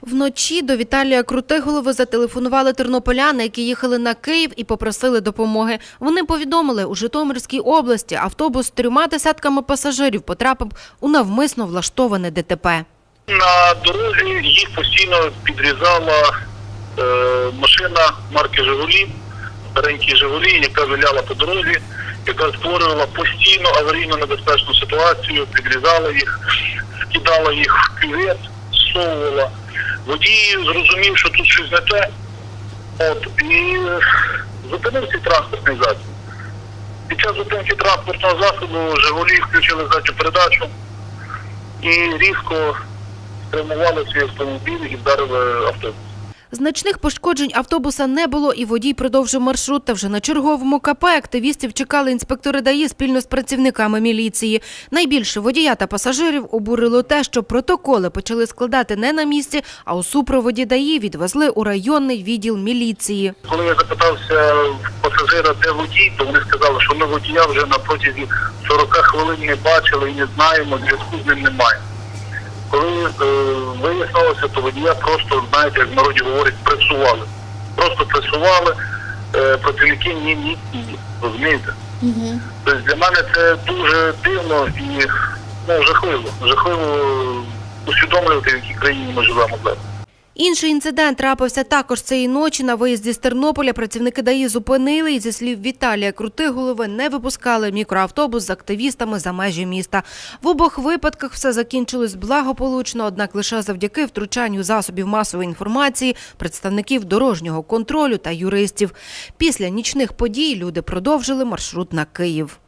Вночі до Віталія Крутиголови зателефонували тернополяни, які їхали на Київ і попросили допомоги. Вони повідомили, у Житомирській області автобус з трьома десятками пасажирів потрапив у навмисно влаштоване ДТП. На дорозі їх постійно підрізала е, машина марки Жигулі, старенькі Жигулі, яка виляла по дорозі, яка створювала постійно аварійно небезпечну ситуацію, підрізала їх, скидала їх в кювет, зсовувала. Водій зрозумів, що тут щось не те, от, і е, зупинив цей транспортний засіб. Під час зупинки транспортного засобу Жигулі включили задню передачу і різко спрямували свій автомобіль і вдарили автобус. Значних пошкоджень автобуса не було, і водій продовжив маршрут. Та вже на черговому КП активістів чекали інспектори ДАІ спільно з працівниками міліції. Найбільше водія та пасажирів обурило те, що протоколи почали складати не на місці, а у супроводі ДАІ відвезли у районний відділ міліції. Коли я запитався пасажира, де водій, то вони сказали, що ми водія вже на протязі 40 хвилин не бачили і не знаємо, зв'язку з ним немає. Коли е, вияснилося, то водія просто, знаєте, як в народі говорять, пресували. Просто пресували, е, працівники ні, ні, ні. Розумієте? Тобто для мене це дуже дивно і ну, жахливо. Жахливо усвідомлювати, в якій країні ми живемо зараз. Інший інцидент трапився також цієї ночі. На виїзді з Тернополя працівники ДАІ зупинили і, зі слів Віталія Крутиголови, не випускали мікроавтобус з активістами за межі міста. В обох випадках все закінчилось благополучно, однак лише завдяки втручанню засобів масової інформації, представників дорожнього контролю та юристів. Після нічних подій люди продовжили маршрут на Київ.